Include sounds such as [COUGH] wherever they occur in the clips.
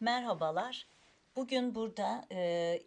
Merhabalar. Bugün burada e,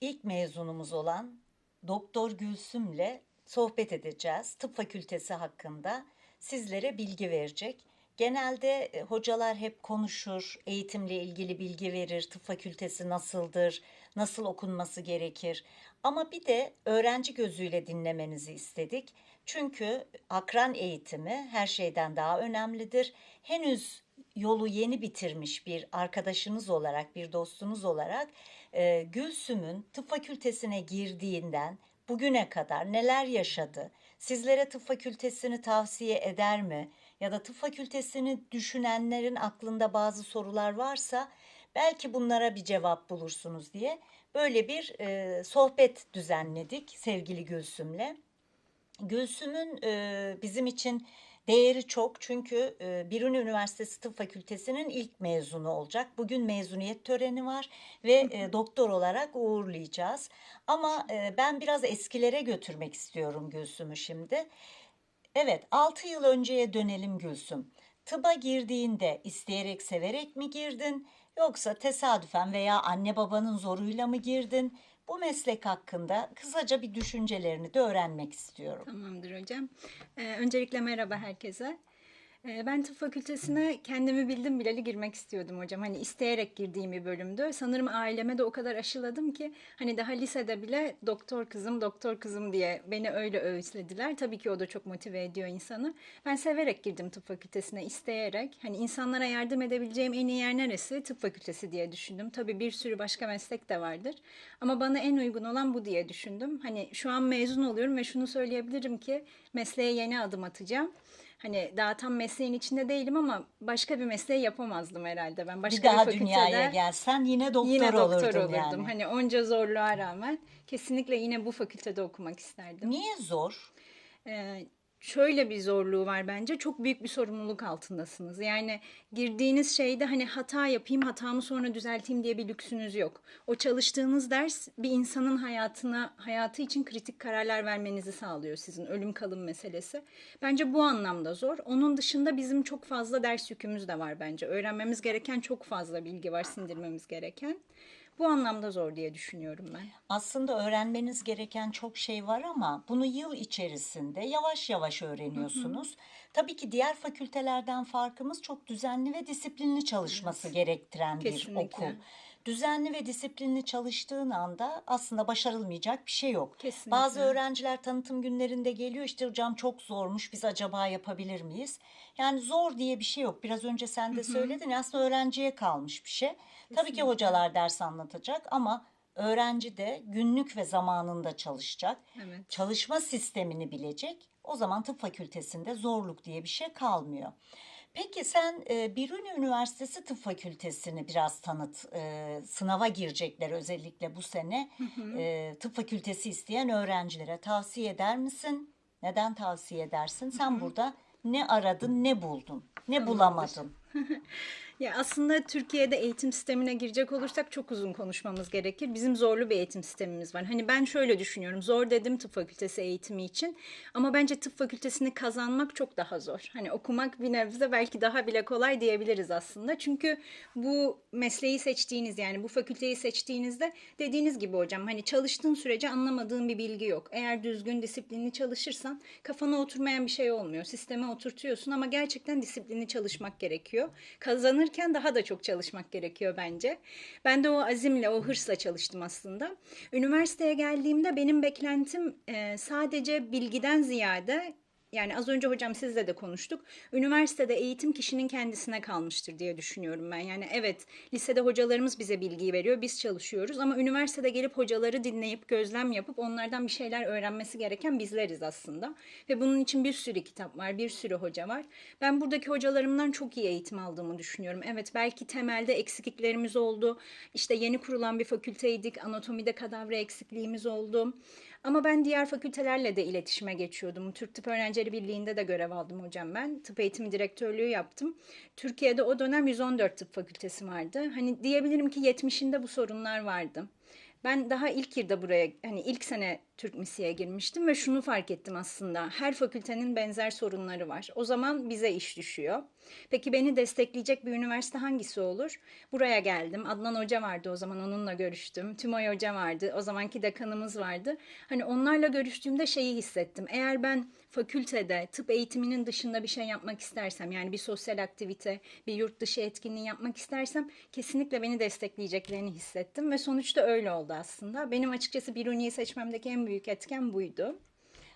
ilk mezunumuz olan Doktor Gülsüm'le sohbet edeceğiz. Tıp fakültesi hakkında sizlere bilgi verecek. Genelde e, hocalar hep konuşur, eğitimle ilgili bilgi verir, tıp fakültesi nasıldır, nasıl okunması gerekir. Ama bir de öğrenci gözüyle dinlemenizi istedik. Çünkü akran eğitimi her şeyden daha önemlidir. Henüz yolu yeni bitirmiş bir arkadaşınız olarak, bir dostunuz olarak e, Gülsüm'ün tıp fakültesine girdiğinden bugüne kadar neler yaşadı? Sizlere tıp fakültesini tavsiye eder mi? Ya da tıp fakültesini düşünenlerin aklında bazı sorular varsa belki bunlara bir cevap bulursunuz diye böyle bir e, sohbet düzenledik sevgili Gülsüm'le. Gülsüm'ün e, bizim için değeri çok çünkü e, Biruni Üniversitesi Tıp Fakültesi'nin ilk mezunu olacak. Bugün mezuniyet töreni var ve e, doktor olarak uğurlayacağız. Ama e, ben biraz eskilere götürmek istiyorum Gülsüm'ü şimdi. Evet, 6 yıl önceye dönelim Gülsüm. Tıba girdiğinde isteyerek severek mi girdin yoksa tesadüfen veya anne babanın zoruyla mı girdin? Bu meslek hakkında kısaca bir düşüncelerini de öğrenmek istiyorum. Tamamdır hocam. Ee, öncelikle merhaba herkese. Ee, ben tıp fakültesine kendimi bildim bileli girmek istiyordum hocam. Hani isteyerek girdiğim bir bölümdü. Sanırım aileme de o kadar aşıladım ki hani daha lisede bile doktor kızım, doktor kızım diye beni öyle öğütlediler. Tabii ki o da çok motive ediyor insanı. Ben severek girdim tıp fakültesine, isteyerek. Hani insanlara yardım edebileceğim en iyi yer neresi? Tıp fakültesi diye düşündüm. Tabii bir sürü başka meslek de vardır. Ama bana en uygun olan bu diye düşündüm. Hani şu an mezun oluyorum ve şunu söyleyebilirim ki mesleğe yeni adım atacağım. Hani daha tam mesleğin içinde değilim ama başka bir mesleği yapamazdım herhalde ben. Başka bir daha fakültede dünyaya gelsen yine doktor yine doktor olurdun olurdum. yani. Hani onca zorluğa rağmen kesinlikle yine bu fakültede okumak isterdim. Niye zor? Ee, şöyle bir zorluğu var bence. Çok büyük bir sorumluluk altındasınız. Yani girdiğiniz şeyde hani hata yapayım, hatamı sonra düzelteyim diye bir lüksünüz yok. O çalıştığınız ders bir insanın hayatına, hayatı için kritik kararlar vermenizi sağlıyor sizin ölüm kalım meselesi. Bence bu anlamda zor. Onun dışında bizim çok fazla ders yükümüz de var bence. Öğrenmemiz gereken çok fazla bilgi var, sindirmemiz gereken. Bu anlamda zor diye düşünüyorum ben. Aslında öğrenmeniz gereken çok şey var ama bunu yıl içerisinde yavaş yavaş öğreniyorsunuz. Tabii ki diğer fakültelerden farkımız çok düzenli ve disiplinli çalışması gerektiren bir Kesinlikle. okul. Düzenli ve disiplinli çalıştığın anda aslında başarılmayacak bir şey yok. Kesinlikle. Bazı öğrenciler tanıtım günlerinde geliyor işte hocam çok zormuş biz acaba yapabilir miyiz? Yani zor diye bir şey yok. Biraz önce sen de söyledin aslında öğrenciye kalmış bir şey. Tabii ki hocalar ders anlatacak ama öğrenci de günlük ve zamanında çalışacak. Evet. Çalışma sistemini bilecek. O zaman tıp fakültesinde zorluk diye bir şey kalmıyor. Peki sen e, Biruni Üniversitesi Tıp Fakültesini biraz tanıt. E, sınava girecekler özellikle bu sene. E, tıp fakültesi isteyen öğrencilere tavsiye eder misin? Neden tavsiye edersin? Sen burada ne aradın, ne buldun, ne bulamadın? [LAUGHS] Ya aslında Türkiye'de eğitim sistemine girecek olursak çok uzun konuşmamız gerekir. Bizim zorlu bir eğitim sistemimiz var. Hani ben şöyle düşünüyorum. Zor dedim tıp fakültesi eğitimi için. Ama bence tıp fakültesini kazanmak çok daha zor. Hani okumak bir nebze belki daha bile kolay diyebiliriz aslında. Çünkü bu mesleği seçtiğiniz yani bu fakülteyi seçtiğinizde dediğiniz gibi hocam hani çalıştığın sürece anlamadığın bir bilgi yok. Eğer düzgün disiplinli çalışırsan kafana oturmayan bir şey olmuyor. Sisteme oturtuyorsun ama gerçekten disiplinli çalışmak gerekiyor. Kazanırken daha da çok çalışmak gerekiyor bence. Ben de o azimle, o hırsla çalıştım aslında. Üniversiteye geldiğimde benim beklentim sadece bilgiden ziyade yani az önce hocam sizle de konuştuk. Üniversitede eğitim kişinin kendisine kalmıştır diye düşünüyorum ben. Yani evet lisede hocalarımız bize bilgiyi veriyor, biz çalışıyoruz ama üniversitede gelip hocaları dinleyip gözlem yapıp onlardan bir şeyler öğrenmesi gereken bizleriz aslında. Ve bunun için bir sürü kitap var, bir sürü hoca var. Ben buradaki hocalarımdan çok iyi eğitim aldığımı düşünüyorum. Evet belki temelde eksikliklerimiz oldu. İşte yeni kurulan bir fakülteydik. Anatomide kadavra eksikliğimiz oldu. Ama ben diğer fakültelerle de iletişime geçiyordum. Türk Tıp Öğrencileri Birliği'nde de görev aldım hocam ben. Tıp eğitimi direktörlüğü yaptım. Türkiye'de o dönem 114 tıp fakültesi vardı. Hani diyebilirim ki 70'inde bu sorunlar vardı. Ben daha ilk yılda buraya hani ilk sene Türk Misi'ye girmiştim ve şunu fark ettim aslında. Her fakültenin benzer sorunları var. O zaman bize iş düşüyor. Peki beni destekleyecek bir üniversite hangisi olur? Buraya geldim. Adnan Hoca vardı o zaman onunla görüştüm. Tümay Hoca vardı. O zamanki dekanımız vardı. Hani onlarla görüştüğümde şeyi hissettim. Eğer ben fakültede tıp eğitiminin dışında bir şey yapmak istersem yani bir sosyal aktivite, bir yurt dışı etkinliği yapmak istersem kesinlikle beni destekleyeceklerini hissettim ve sonuçta öyle oldu aslında. Benim açıkçası Biruni'yi seçmemdeki en büyük etken buydu.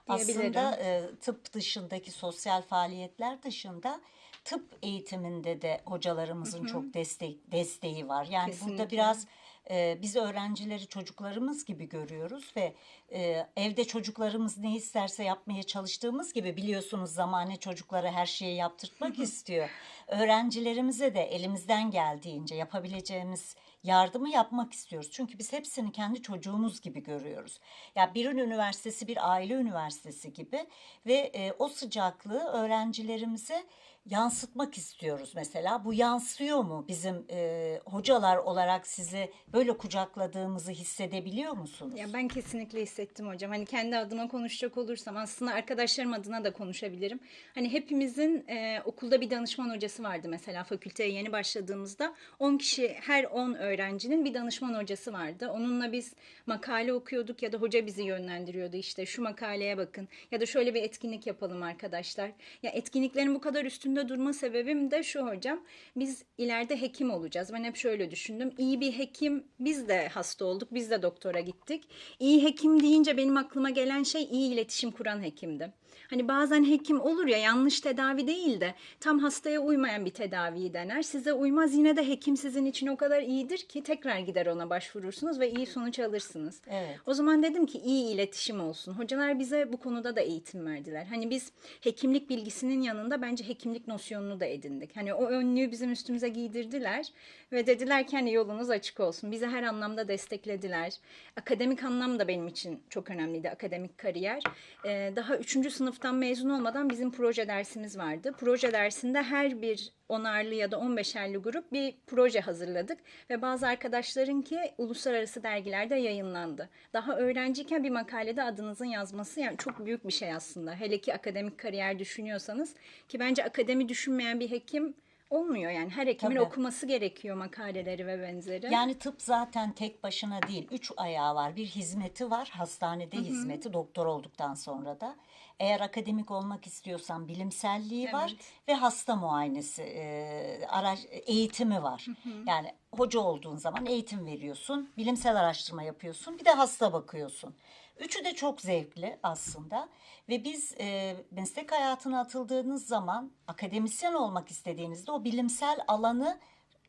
Aslında e, tıp dışındaki sosyal faaliyetler dışında tıp eğitiminde de hocalarımızın çok destek desteği var. Yani Kesinlikle. burada biraz e, biz öğrencileri çocuklarımız gibi görüyoruz ve e, evde çocuklarımız ne isterse yapmaya çalıştığımız gibi biliyorsunuz zamane çocuklara her şeyi yaptırtmak istiyor. Öğrencilerimize de elimizden geldiğince yapabileceğimiz yardımı yapmak istiyoruz. Çünkü biz hepsini kendi çocuğumuz gibi görüyoruz. Ya bir üniversitesi bir aile üniversitesi gibi ve e, o sıcaklığı öğrencilerimize yansıtmak istiyoruz mesela. Bu yansıyor mu bizim e, hocalar olarak sizi böyle kucakladığımızı hissedebiliyor musunuz? Ya ben kesinlikle hissettim hocam. Hani kendi adıma konuşacak olursam aslında arkadaşlarım adına da konuşabilirim. Hani hepimizin e, okulda bir danışman hocası vardı mesela fakülteye yeni başladığımızda. 10 kişi her 10 öğrencinin bir danışman hocası vardı. Onunla biz makale okuyorduk ya da hoca bizi yönlendiriyordu işte şu makaleye bakın ya da şöyle bir etkinlik yapalım arkadaşlar. Ya etkinliklerin bu kadar üstünde durma sebebim de şu hocam. Biz ileride hekim olacağız. Ben hep şöyle düşündüm. İyi bir hekim biz de hasta olduk. Biz de doktora gittik. İyi hekim deyince benim aklıma gelen şey iyi iletişim kuran hekimdi. Hani bazen hekim olur ya yanlış tedavi değil de tam hastaya uymayan bir tedaviyi dener. Size uymaz yine de hekim sizin için o kadar iyidir ki tekrar gider ona başvurursunuz ve iyi sonuç alırsınız. Evet. O zaman dedim ki iyi iletişim olsun. Hocalar bize bu konuda da eğitim verdiler. Hani biz hekimlik bilgisinin yanında bence hekimlik nosyonunu da edindik. Hani o önlüğü bizim üstümüze giydirdiler ve dediler ki hani yolunuz açık olsun. Bizi her anlamda desteklediler. Akademik anlam da benim için çok önemliydi. Akademik kariyer. Ee, daha üçüncü sınıftan mezun olmadan bizim proje dersimiz vardı. Proje dersinde her bir onarlı ya da 15'erli grup bir proje hazırladık ve bazı arkadaşların ki uluslararası dergilerde yayınlandı. Daha öğrenciyken bir makalede adınızın yazması yani çok büyük bir şey aslında. Hele ki akademik kariyer düşünüyorsanız ki bence akademi düşünmeyen bir hekim olmuyor yani her hekimin Tabii. okuması gerekiyor makaleleri ve benzeri. Yani tıp zaten tek başına değil. Üç ayağı var. Bir hizmeti var. Hastanede hizmeti doktor olduktan sonra da. Eğer akademik olmak istiyorsan bilimselliği var ve hasta muayenesi, e, araç, eğitimi var. Yani hoca olduğun zaman eğitim veriyorsun, bilimsel araştırma yapıyorsun, bir de hasta bakıyorsun. Üçü de çok zevkli aslında ve biz e, meslek hayatına atıldığınız zaman akademisyen olmak istediğinizde o bilimsel alanı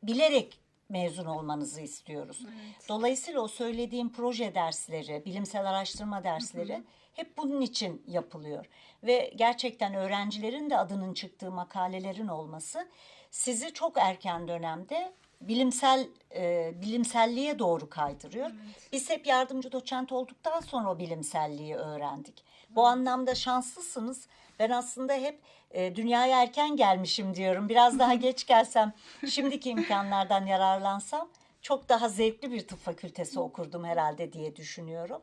bilerek mezun olmanızı istiyoruz. Dolayısıyla o söylediğim proje dersleri, bilimsel araştırma dersleri hep bunun için yapılıyor. Ve gerçekten öğrencilerin de adının çıktığı makalelerin olması sizi çok erken dönemde bilimsel e, bilimselliğe doğru kaydırıyor. Biz hep yardımcı doçent olduktan sonra o bilimselliği öğrendik. Bu anlamda şanslısınız. Ben aslında hep e, dünyaya erken gelmişim diyorum. Biraz daha [LAUGHS] geç gelsem, şimdiki imkanlardan yararlansam çok daha zevkli bir tıp fakültesi okurdum herhalde diye düşünüyorum.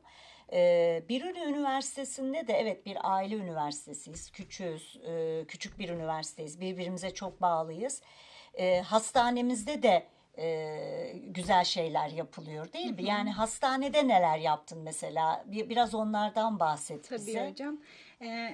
Ee, Biruni Üniversitesi'nde de evet bir aile üniversitesiyiz. Küçüğüz, e, küçük bir üniversiteyiz. Birbirimize çok bağlıyız. E, hastanemizde de e, güzel şeyler yapılıyor değil mi? Yani hastanede neler yaptın mesela? Bir, biraz onlardan bahset Tabii bize. hocam.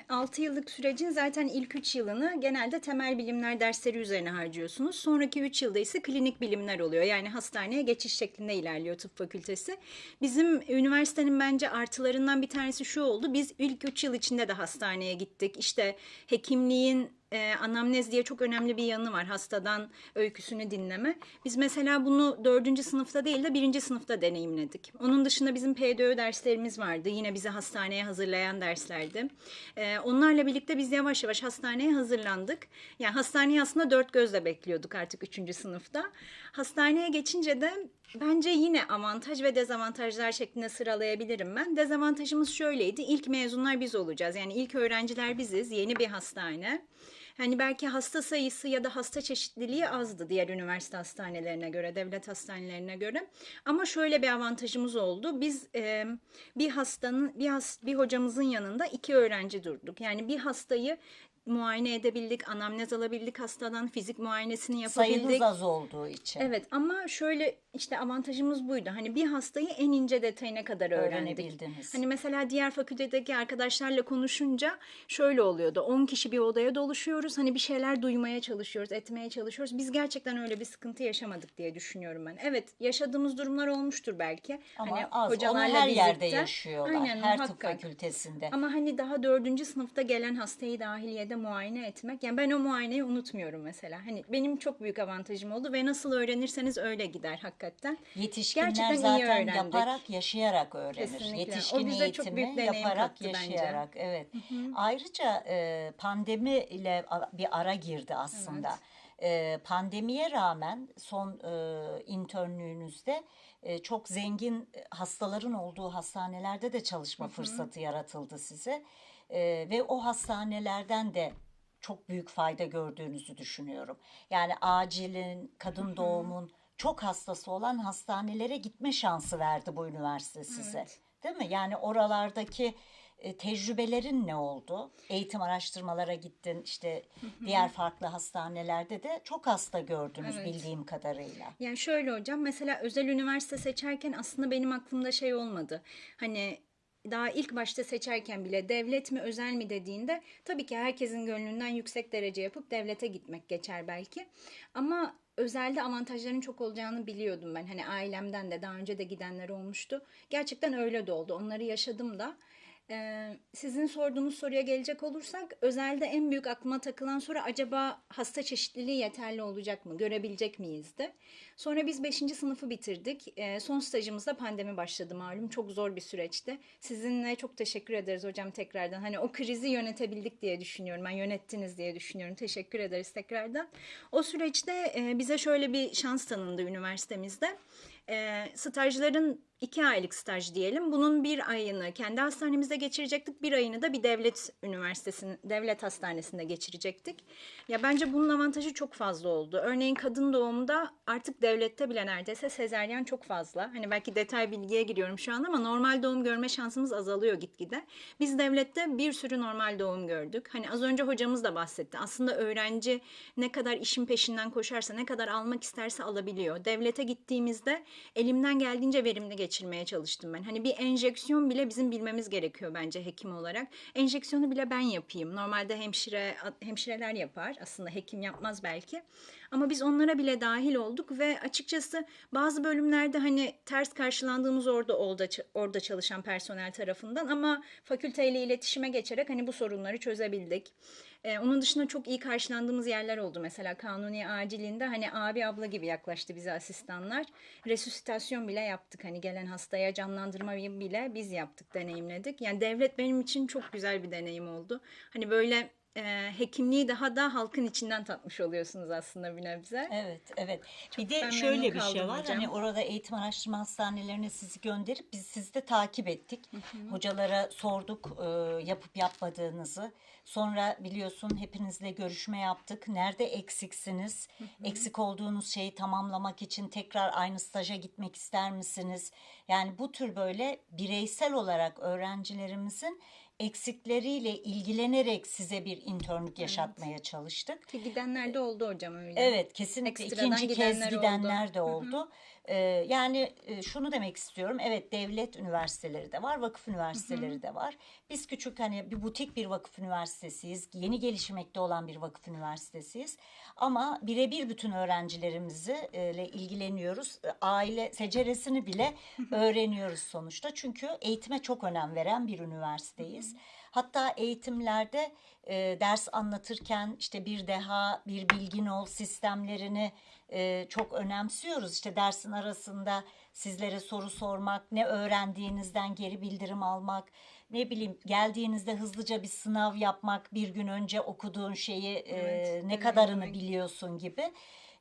6 yıllık sürecin zaten ilk 3 yılını genelde temel bilimler dersleri üzerine harcıyorsunuz. Sonraki 3 yılda ise klinik bilimler oluyor. Yani hastaneye geçiş şeklinde ilerliyor tıp fakültesi. Bizim üniversitenin bence artılarından bir tanesi şu oldu. Biz ilk 3 yıl içinde de hastaneye gittik. İşte hekimliğin e, anamnez diye çok önemli bir yanı var hastadan öyküsünü dinleme. Biz mesela bunu dördüncü sınıfta değil de birinci sınıfta deneyimledik. Onun dışında bizim PDÖ derslerimiz vardı. Yine bizi hastaneye hazırlayan derslerdi. E, onlarla birlikte biz yavaş yavaş hastaneye hazırlandık. Yani hastaneyi aslında dört gözle bekliyorduk artık üçüncü sınıfta. Hastaneye geçince de bence yine avantaj ve dezavantajlar şeklinde sıralayabilirim ben. Dezavantajımız şöyleydi. İlk mezunlar biz olacağız. Yani ilk öğrenciler biziz. Yeni bir hastane. Yani belki hasta sayısı ya da hasta çeşitliliği azdı diğer üniversite hastanelerine göre, devlet hastanelerine göre. Ama şöyle bir avantajımız oldu. Biz e, bir hastanın bir has, bir hocamızın yanında iki öğrenci durduk. Yani bir hastayı muayene edebildik, anamnez alabildik hastadan, fizik muayenesini yapabildik. Sayınız az olduğu için. Evet ama şöyle işte avantajımız buydu. Hani bir hastayı en ince detayına kadar öğrendik. Hani mesela diğer fakültedeki arkadaşlarla konuşunca şöyle oluyordu. 10 kişi bir odaya doluşuyoruz. Hani bir şeyler duymaya çalışıyoruz, etmeye çalışıyoruz. Biz gerçekten öyle bir sıkıntı yaşamadık diye düşünüyorum ben. Evet yaşadığımız durumlar olmuştur belki. Ama hani az. Onu hocalarla her yerde birlikte. yaşıyorlar. Aynen, her tıp muhakkak. fakültesinde. Ama hani daha dördüncü sınıfta gelen hastayı dahiliyede muayene etmek. Yani ben o muayeneyi unutmuyorum mesela. Hani benim çok büyük avantajım oldu ve nasıl öğrenirseniz öyle gider hakikaten. Yetişkinler Gerçekten iyi zaten öğrendik. yaparak, yaşayarak öğrenir. Kesinlikle. Yetişkin O bize çok büyük yaparak, kattı bence. yaşayarak. Evet. Ayrıca e, pandemi ile bir ara girdi aslında. E, pandemiye rağmen son e, internlüğünüzde e, çok zengin hastaların olduğu hastanelerde de çalışma fırsatı yaratıldı size. E, ve o hastanelerden de çok büyük fayda gördüğünüzü düşünüyorum. Yani acilin, kadın doğumun çok hastası olan hastanelere gitme şansı verdi bu üniversite size. Evet. Değil mi? Yani oralardaki e, tecrübelerin ne oldu? Eğitim araştırmalara gittin işte diğer farklı hastanelerde de çok hasta gördünüz Evet. bildiğim kadarıyla. Yani şöyle hocam mesela özel üniversite seçerken aslında benim aklımda şey olmadı. Hani daha ilk başta seçerken bile devlet mi özel mi dediğinde tabii ki herkesin gönlünden yüksek derece yapıp devlete gitmek geçer belki. Ama özelde avantajların çok olacağını biliyordum ben. Hani ailemden de daha önce de gidenler olmuştu. Gerçekten öyle de oldu. Onları yaşadım da. Sizin sorduğunuz soruya gelecek olursak özelde en büyük aklıma takılan soru acaba hasta çeşitliliği yeterli olacak mı? Görebilecek miyizdi? Sonra biz 5. sınıfı bitirdik. Son stajımızda pandemi başladı malum. Çok zor bir süreçti. Sizinle çok teşekkür ederiz hocam tekrardan. Hani o krizi yönetebildik diye düşünüyorum. Ben yönettiniz diye düşünüyorum. Teşekkür ederiz tekrardan. O süreçte bize şöyle bir şans tanındı üniversitemizde. E, stajların iki aylık staj diyelim. Bunun bir ayını kendi hastanemizde geçirecektik. Bir ayını da bir devlet üniversitesinin, devlet hastanesinde geçirecektik. Ya bence bunun avantajı çok fazla oldu. Örneğin kadın doğumda artık devlette bile neredeyse sezeryan çok fazla. Hani belki detay bilgiye giriyorum şu an ama normal doğum görme şansımız azalıyor gitgide. Biz devlette bir sürü normal doğum gördük. Hani az önce hocamız da bahsetti. Aslında öğrenci ne kadar işin peşinden koşarsa, ne kadar almak isterse alabiliyor. Devlete gittiğimizde elimden geldiğince verimli geçirmeye çalıştım ben. Hani bir enjeksiyon bile bizim bilmemiz gerekiyor bence hekim olarak. Enjeksiyonu bile ben yapayım. Normalde hemşire hemşireler yapar. Aslında hekim yapmaz belki. Ama biz onlara bile dahil olduk ve açıkçası bazı bölümlerde hani ters karşılandığımız orada orada orada çalışan personel tarafından ama fakülteyle iletişime geçerek hani bu sorunları çözebildik. Ee, onun dışında çok iyi karşılandığımız yerler oldu. Mesela kanuni acilinde hani abi abla gibi yaklaştı bize asistanlar. Resüsitasyon bile yaptık. Hani gelen hastaya canlandırmayı bile biz yaptık, deneyimledik. Yani devlet benim için çok güzel bir deneyim oldu. Hani böyle e, hekimliği daha da halkın içinden tatmış oluyorsunuz aslında bir nebze. Evet, evet. bir ben de şöyle bir şey var. hocam. Hani orada eğitim araştırma hastanelerine sizi gönderip biz sizi de takip ettik. Hocalara sorduk e, yapıp yapmadığınızı. Sonra biliyorsun hepinizle görüşme yaptık. Nerede eksiksiniz? Eksik olduğunuz şeyi tamamlamak için tekrar aynı staja gitmek ister misiniz? Yani bu tür böyle bireysel olarak öğrencilerimizin eksikleriyle ilgilenerek size bir internlük yaşatmaya çalıştık. Ki gidenler de oldu hocam öyle. Evet kesinlikle Ekstradan ikinci kez gidenler gidenler oldu. de oldu. Ee, yani e, şunu demek istiyorum. Evet devlet üniversiteleri de var, vakıf üniversiteleri de var. Biz küçük hani bir butik bir vakıf üniversitesiyiz. Yeni gelişmekte olan bir vakıf üniversitesiyiz. Ama birebir bütün öğrencilerimizle ilgileniyoruz. E, Aile seceresini bile öğreniyoruz sonuçta. Çünkü eğitime çok önem veren bir üniversiteyiz. Hatta eğitimlerde e, ders anlatırken işte bir deha, bir bilgin ol sistemlerini e, çok önemsiyoruz. İşte dersin arasında sizlere soru sormak, ne öğrendiğinizden geri bildirim almak, ne bileyim geldiğinizde hızlıca bir sınav yapmak, bir gün önce okuduğun şeyi e, Evet, ne kadarını deneyimlemek. biliyorsun gibi.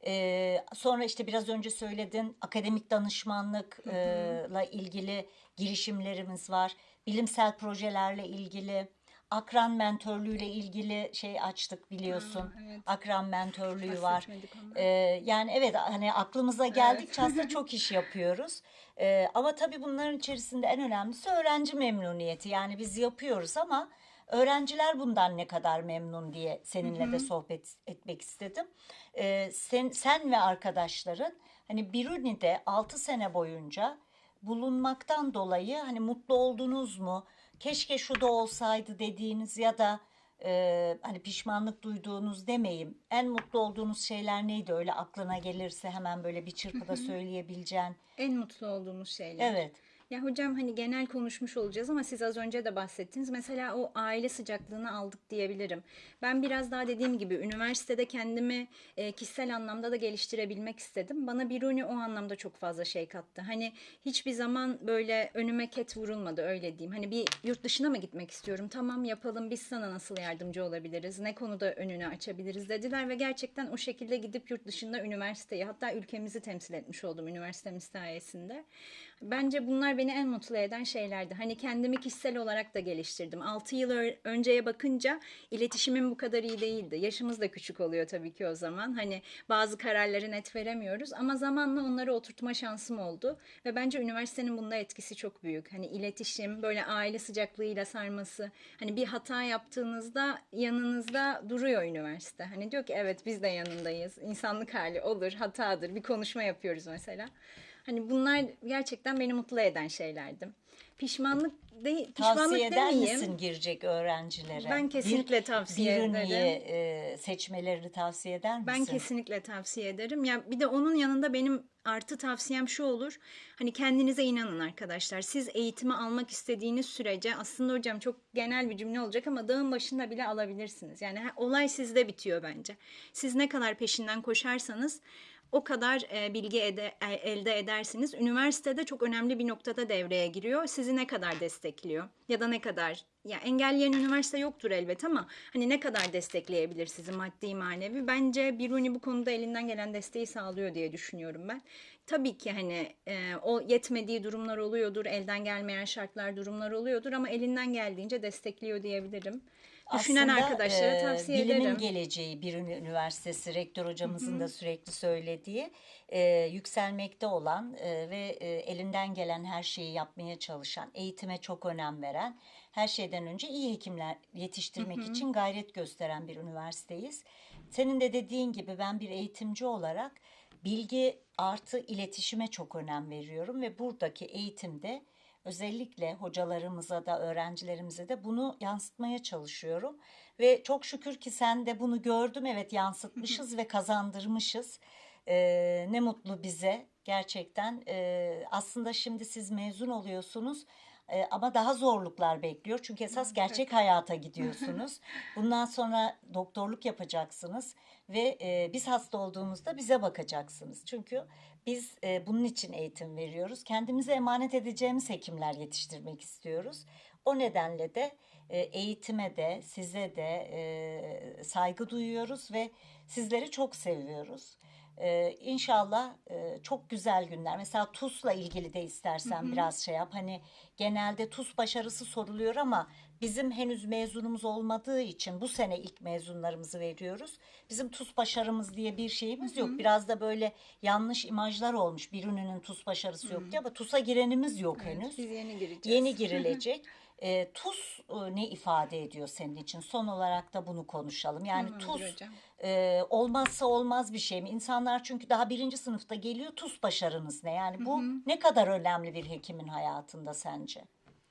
Ee, sonra işte biraz önce söyledin akademik danışmanlıkla ilgili girişimlerimiz var. Bilimsel projelerle ilgili akran mentörlüğüyle ilgili şey açtık biliyorsun. Aa, evet. Akran mentörlüğü var. Ee, yani evet hani aklımıza geldikçe aslında [LAUGHS] çok iş yapıyoruz. Ee, ama tabii bunların içerisinde en önemlisi öğrenci memnuniyeti. Yani biz yapıyoruz ama öğrenciler bundan ne kadar memnun diye seninle de sohbet etmek istedim. Ee, sen, sen ve arkadaşların hani Biruni'de 6 sene boyunca bulunmaktan dolayı hani mutlu oldunuz mu? Keşke şu da olsaydı dediğiniz ya da e, hani pişmanlık duyduğunuz demeyeyim. En mutlu olduğunuz şeyler neydi öyle aklına gelirse hemen böyle bir çırpıda söyleyebileceğin. En mutlu olduğumuz şeyler. Evet. Ya hocam hani genel konuşmuş olacağız ama siz az önce de bahsettiniz. Mesela o aile sıcaklığını aldık diyebilirim. Ben biraz daha dediğim gibi üniversitede kendimi e, kişisel anlamda da geliştirebilmek istedim. Bana Biruni o anlamda çok fazla şey kattı. Hani hiçbir zaman böyle önüme ket vurulmadı öyle diyeyim. Hani bir yurt dışına mı gitmek istiyorum? Tamam yapalım biz sana nasıl yardımcı olabiliriz? Ne konuda önünü açabiliriz dediler ve gerçekten o şekilde gidip yurt dışında üniversiteyi hatta ülkemizi temsil etmiş oldum üniversitemiz sayesinde. Bence bunlar beni en mutlu eden şeylerdi. Hani kendimi kişisel olarak da geliştirdim. 6 yıl önceye bakınca iletişimim bu kadar iyi değildi. Yaşımız da küçük oluyor tabii ki o zaman. Hani bazı kararları net veremiyoruz ama zamanla onları oturtma şansım oldu. Ve bence üniversitenin bunda etkisi çok büyük. Hani iletişim, böyle aile sıcaklığıyla sarması. Hani bir hata yaptığınızda yanınızda duruyor üniversite. Hani diyor ki evet biz de yanındayız. İnsanlık hali olur, hatadır. Bir konuşma yapıyoruz mesela. Hani bunlar gerçekten beni mutlu eden şeylerdi. Pişmanlık değil, pişmanlık Tavsiye eder demeyeyim. misin girecek öğrencilere? Ben kesinlikle tavsiye Biruni'yi, ederim. e, seçmelerini tavsiye eder misin? Ben kesinlikle tavsiye ederim. Ya bir de onun yanında benim artı tavsiyem şu olur. Hani kendinize inanın arkadaşlar. Siz eğitimi almak istediğiniz sürece aslında hocam çok genel bir cümle olacak ama dağın başında bile alabilirsiniz. Yani olay sizde bitiyor bence. Siz ne kadar peşinden koşarsanız o kadar e, bilgi ede- e, elde edersiniz. Üniversitede çok önemli bir noktada devreye giriyor. Sizi ne kadar destekliyor ya da ne kadar ya engelleyen üniversite yoktur elbet ama hani ne kadar destekleyebilir sizi maddi manevi? Bence Biruni bu konuda elinden gelen desteği sağlıyor diye düşünüyorum ben. Tabii ki hani e, o yetmediği durumlar oluyordur, elden gelmeyen şartlar durumlar oluyordur ama elinden geldiğince destekliyor diyebilirim. Düşünen Aslında, arkadaşlara tavsiye bilimin ederim. geleceği bir üniversitesi rektör hocamızın da sürekli söylediği e, yükselmekte olan e, ve e, elinden gelen her şeyi yapmaya çalışan, eğitime çok önem veren, her şeyden önce iyi hekimler yetiştirmek için gayret gösteren bir üniversiteyiz. Senin de dediğin gibi ben bir eğitimci olarak bilgi artı iletişime çok önem veriyorum ve buradaki eğitimde özellikle hocalarımıza da öğrencilerimize de bunu yansıtmaya çalışıyorum. Ve çok şükür ki sen de bunu gördüm. Evet yansıtmışız [LAUGHS] ve kazandırmışız. Ee, ne mutlu bize gerçekten. Ee, aslında şimdi siz mezun oluyorsunuz. Ee, ama daha zorluklar bekliyor. Çünkü esas gerçek hayata gidiyorsunuz. [LAUGHS] Bundan sonra doktorluk yapacaksınız ve e, biz hasta olduğumuzda bize bakacaksınız. Çünkü biz e, bunun için eğitim veriyoruz. Kendimize emanet edeceğimiz hekimler yetiştirmek istiyoruz. O nedenle de e, eğitime de size de e, saygı duyuyoruz ve sizleri çok seviyoruz. Ee, inşallah e, çok güzel günler. Mesela TUS'la ilgili de istersen biraz şey yap. Hani genelde TUS başarısı soruluyor ama bizim henüz mezunumuz olmadığı için bu sene ilk mezunlarımızı veriyoruz. Bizim TUS başarımız diye bir şeyimiz yok. Biraz da böyle yanlış imajlar olmuş. Bir ürünün TUS başarısı yok diye ama TUS'a girenimiz yok henüz. Biz yeni gireceğiz. Yeni girilecek. E, TUS e, ne ifade ediyor senin için? Son olarak da bunu konuşalım. Yani Tamamdır hocam. e, olmazsa olmaz bir şey mi? İnsanlar çünkü daha birinci sınıfta geliyor TUS başarınız ne? Yani bu ne kadar önemli bir hekimin hayatında sence?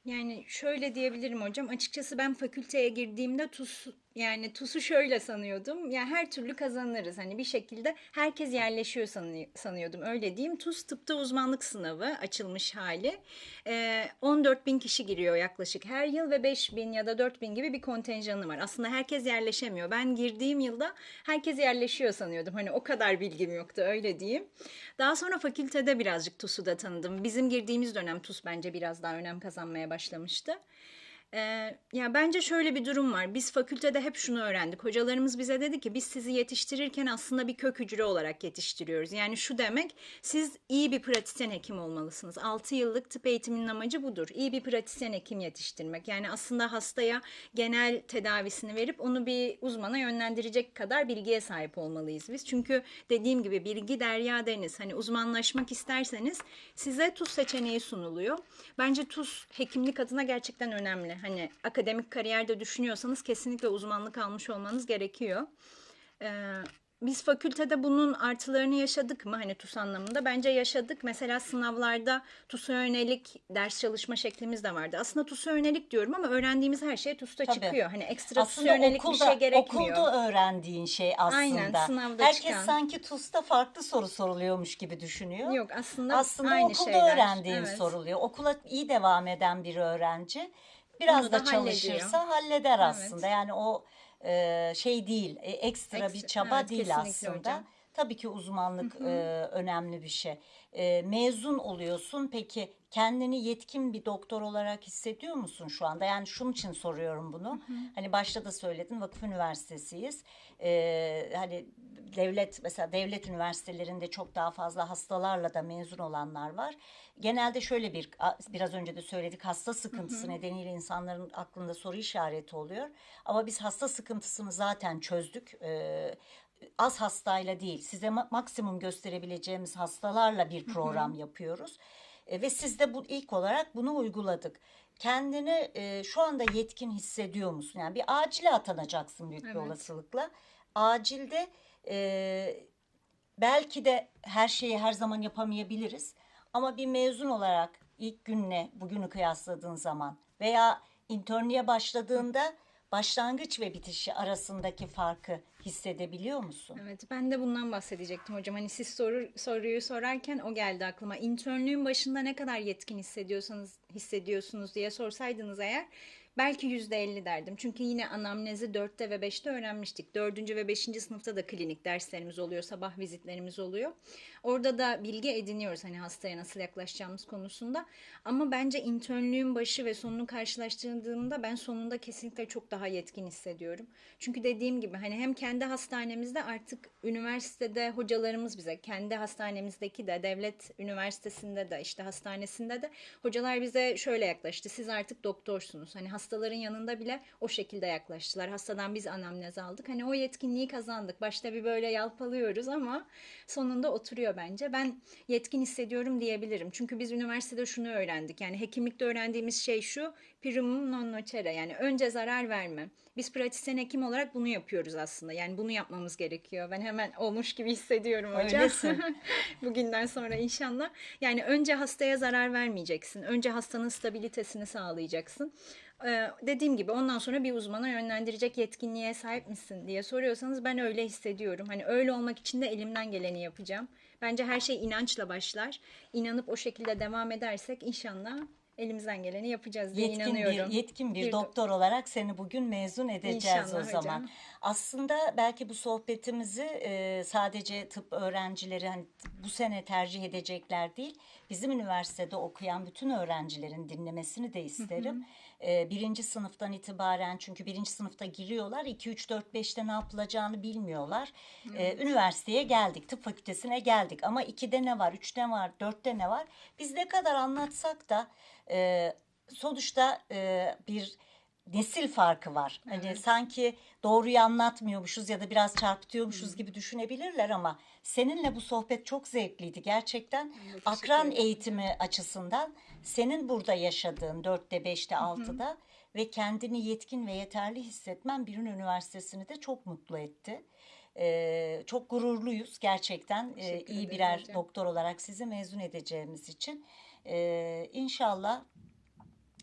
Yani şöyle diyebilirim hocam. Açıkçası ben fakülteye girdiğimde TUS yani TUS'u şöyle sanıyordum. Ya her türlü kazanırız. Hani bir şekilde herkes yerleşiyor sanı- sanıyordum. Öyle diyeyim. TUS tıpta uzmanlık sınavı açılmış hali. Ee, 14 bin kişi giriyor yaklaşık her yıl ve 5 bin ya da 4 bin gibi bir kontenjanı var. Aslında herkes yerleşemiyor. Ben girdiğim yılda herkes yerleşiyor sanıyordum. Hani o kadar bilgim yoktu öyle diyeyim. Daha sonra fakültede birazcık TUS'u da tanıdım. Bizim girdiğimiz dönem TUS bence biraz daha önem kazanmaya başlamıştı. Ee, ya bence şöyle bir durum var. Biz fakültede hep şunu öğrendik. Hocalarımız bize dedi ki biz sizi yetiştirirken aslında bir kök hücre olarak yetiştiriyoruz. Yani şu demek siz iyi bir pratisyen hekim olmalısınız. 6 yıllık tıp eğitiminin amacı budur. İyi bir pratisyen hekim yetiştirmek. Yani aslında hastaya genel tedavisini verip onu bir uzmana yönlendirecek kadar bilgiye sahip olmalıyız biz. Çünkü dediğim gibi bilgi derya deniz. Hani uzmanlaşmak isterseniz size tuz seçeneği sunuluyor. Bence tuz hekimlik adına gerçekten önemli. Hani akademik kariyerde düşünüyorsanız kesinlikle uzmanlık almış olmanız gerekiyor. Ee, biz fakültede bunun artılarını yaşadık mı hani TUS anlamında? Bence yaşadık. Mesela sınavlarda TUS'a yönelik ders çalışma şeklimiz de vardı. Aslında TUS'a yönelik diyorum ama öğrendiğimiz her şey TUS'ta Tabii. çıkıyor. Hani ekstra TUS'a Aslında yönelik okulda, bir şey gerekmiyor. okulda öğrendiğin şey aslında. Aynen, sınavda Herkes çıkan. sanki TUS'ta farklı soru soruluyormuş gibi düşünüyor. Yok aslında, Aslında aynı okulda şeyler. öğrendiğin Evet. soruluyor. Okula iyi devam eden bir öğrenci biraz da, da çalışırsa halleder Evet. aslında. Yani o e, şey değil, e, ekstra bir Ekstra- çaba evet, değil aslında. hocam. Tabii ki uzmanlık e, önemli bir şey. E, mezun oluyorsun. Peki kendini yetkin bir doktor olarak hissediyor musun şu anda? Yani şunun için soruyorum bunu. Hani başta da söyledin Vakıf Üniversitesi'yiz. E, hani devlet mesela devlet üniversitelerinde çok daha fazla hastalarla da mezun olanlar var. Genelde şöyle bir biraz önce de söyledik hasta sıkıntısı nedeniyle insanların aklında soru işareti oluyor. Ama biz hasta sıkıntısını zaten çözdük. E, az hastayla değil size ma- maksimum gösterebileceğimiz hastalarla bir program yapıyoruz. E, ve siz de bu ilk olarak bunu uyguladık. Kendini e, şu anda yetkin hissediyor musun? Yani bir acile atanacaksın büyük bir Evet. olasılıkla. Acilde e, belki de her şeyi her zaman yapamayabiliriz. Ama bir mezun olarak ilk günle bugünü kıyasladığın zaman veya internliğe başladığında başlangıç ve bitişi arasındaki farkı hissedebiliyor musun? Evet ben de bundan bahsedecektim hocam. Hani siz soru, soruyu sorarken o geldi aklıma. İnternlüğün başında ne kadar yetkin hissediyorsanız hissediyorsunuz diye sorsaydınız eğer belki yüzde elli derdim. Çünkü yine anamnezi dörtte ve beşte öğrenmiştik. Dördüncü ve beşinci sınıfta da klinik derslerimiz oluyor. Sabah vizitlerimiz oluyor. Orada da bilgi ediniyoruz hani hastaya nasıl yaklaşacağımız konusunda. Ama bence internlüğün başı ve sonunu karşılaştırdığımda ben sonunda kesinlikle çok daha yetkin hissediyorum. Çünkü dediğim gibi hani hem kendi hastanemizde artık üniversitede hocalarımız bize kendi hastanemizdeki de devlet üniversitesinde de işte hastanesinde de hocalar bize şöyle yaklaştı. Siz artık doktorsunuz. Hani hastaların yanında bile o şekilde yaklaştılar. Hastadan biz anamnez aldık. Hani o yetkinliği kazandık. Başta bir böyle yalpalıyoruz ama sonunda oturuyor bence. Ben yetkin hissediyorum diyebilirim. Çünkü biz üniversitede şunu öğrendik. Yani hekimlikte öğrendiğimiz şey şu. Primum non nocere yani önce zarar verme. Biz pratisyen hekim olarak bunu yapıyoruz aslında. Yani bunu yapmamız gerekiyor. Ben hemen olmuş gibi hissediyorum hocam. [LAUGHS] Bugünden sonra inşallah. Yani önce hastaya zarar vermeyeceksin. Önce hastanın stabilitesini sağlayacaksın. Ee, dediğim gibi ondan sonra bir uzmana yönlendirecek yetkinliğe sahip misin diye soruyorsanız ben öyle hissediyorum. Hani öyle olmak için de elimden geleni yapacağım. Bence her şey inançla başlar. İnanıp o şekilde devam edersek inşallah elimizden geleni yapacağız diye Yetkin inanıyorum. bir yetkin bir, Bir do- doktor olarak seni bugün mezun edeceğiz İnşallah o zaman. hocam. Aslında belki bu sohbetimizi e, sadece tıp öğrencileri hani bu sene tercih edecekler değil, bizim üniversitede okuyan bütün öğrencilerin dinlemesini de isterim. E, birinci sınıftan itibaren çünkü birinci sınıfta giriyorlar 2 3 4 5'te ne yapılacağını bilmiyorlar. E, üniversiteye geldik, tıp fakültesine geldik ama 2'de ne var, 3'te ne var, 4'te ne var? Biz ne kadar anlatsak da e, sonuçta e, bir nesil farkı var. Hani sanki doğruyu anlatmıyormuşuz ya da biraz çarpıtıyormuşuz gibi düşünebilirler ama seninle bu sohbet çok zevkliydi gerçekten. teşekkür Akran eğitimi açısından senin burada yaşadığın 4'te 5'te 6'da ve kendini yetkin ve yeterli hissetmen Birun Üniversitesi'ni de çok mutlu etti. Ee, çok gururluyuz gerçekten ee, iyi birer hocam. doktor olarak sizi mezun edeceğimiz için. Ee, inşallah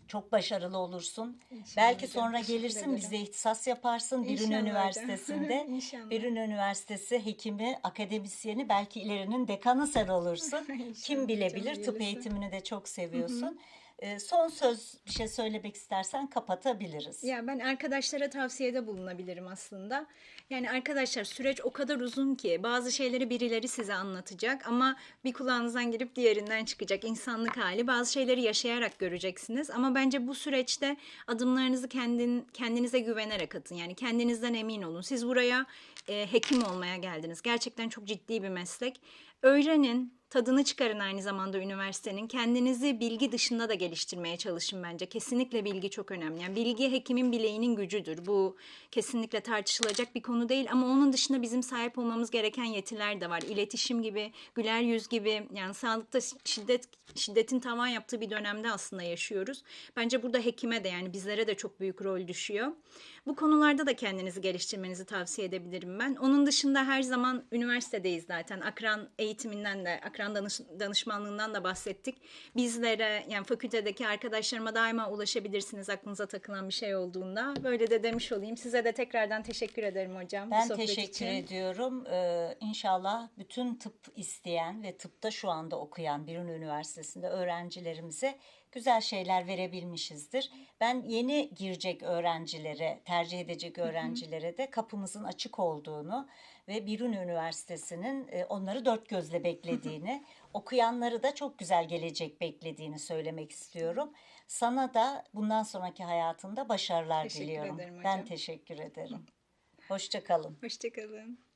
çok başarılı olursun. İnşallah Belki hocam, sonra gelirsin bizde ihtisas yaparsın İnşallah hocam. Üniversitesi'nde. [LAUGHS] İnşallah. Birun Üniversitesi hekimi, akademisyeni belki ilerinin dekanı sen olursun. [LAUGHS] İnşallah, Kim bilebilir tıp eğitimini de çok seviyorsun. E, son söz bir şey söylemek istersen kapatabiliriz. Ya ben arkadaşlara tavsiyede bulunabilirim aslında. Yani arkadaşlar süreç o kadar uzun ki bazı şeyleri birileri size anlatacak ama bir kulağınızdan girip diğerinden çıkacak insanlık hali. Bazı şeyleri yaşayarak göreceksiniz ama bence bu süreçte adımlarınızı kendin kendinize güvenerek atın. Yani kendinizden emin olun. Siz buraya e, hekim olmaya geldiniz. Gerçekten çok ciddi bir meslek. Öğrenin, tadını çıkarın aynı zamanda üniversitenin. Kendinizi bilgi dışında da geliştirmeye çalışın bence. Kesinlikle bilgi çok önemli. Yani bilgi hekimin bileğinin gücüdür. Bu kesinlikle tartışılacak bir konu değil ama onun dışında bizim sahip olmamız gereken yetiler de var. İletişim gibi, güler yüz gibi yani sağlıkta şiddet şiddetin tavan yaptığı bir dönemde aslında yaşıyoruz. Bence burada hekime de yani bizlere de çok büyük rol düşüyor. Bu konularda da kendinizi geliştirmenizi tavsiye edebilirim ben. Onun dışında her zaman üniversitedeyiz zaten. Akran eğitiminden de, danış, danışmanlığından da bahsettik. Bizlere yani fakültedeki arkadaşlarıma daima ulaşabilirsiniz aklınıza takılan bir şey olduğunda. Böyle de demiş olayım. Size de tekrardan teşekkür ederim hocam. Ben teşekkür için. ediyorum. Ee, inşallah bütün tıp isteyen ve tıpta şu anda okuyan Birun Üniversitesi'nde öğrencilerimize güzel şeyler verebilmişizdir. Ben yeni girecek öğrencilere, tercih edecek öğrencilere de kapımızın açık olduğunu ve Birun Üniversitesi'nin e, onları dört gözle beklediğini, [LAUGHS] okuyanları da çok güzel gelecek beklediğini söylemek istiyorum. Sana da bundan sonraki hayatında başarılar Teşekkür diliyorum. ederim Ben hocam. teşekkür ederim. Hoşça kalın. Hoşçakalın.